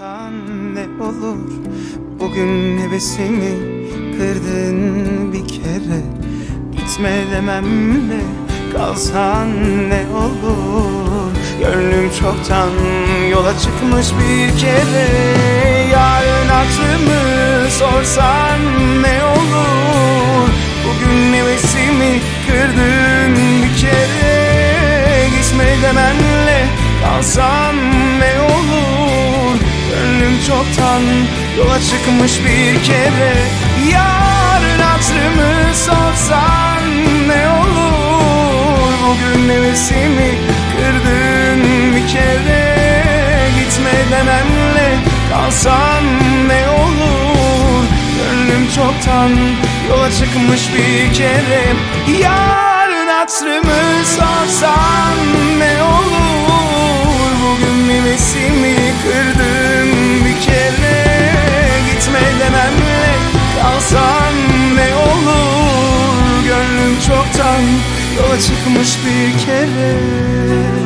Kalsan ne olur Bugün hevesimi kırdın bir kere. Gitme dememle Kalsan ne olur. Gönlüm çoktan yola çıkmış bir kere. Yarın hatırımı sorsan ne olur? Bugün hevesimi kırdın bir kere. Gitme ne olur Çoktan yola çıkmış bir kere. Yarın hatırımı sorsan ne olur? Bugün hevesimi kırdın bir kere. Gitme dememle kalsam ne olur? Gönlüm çoktan yola çıkmış bir kere. Yarın hatırımı sorsan yola çıkmış bir kere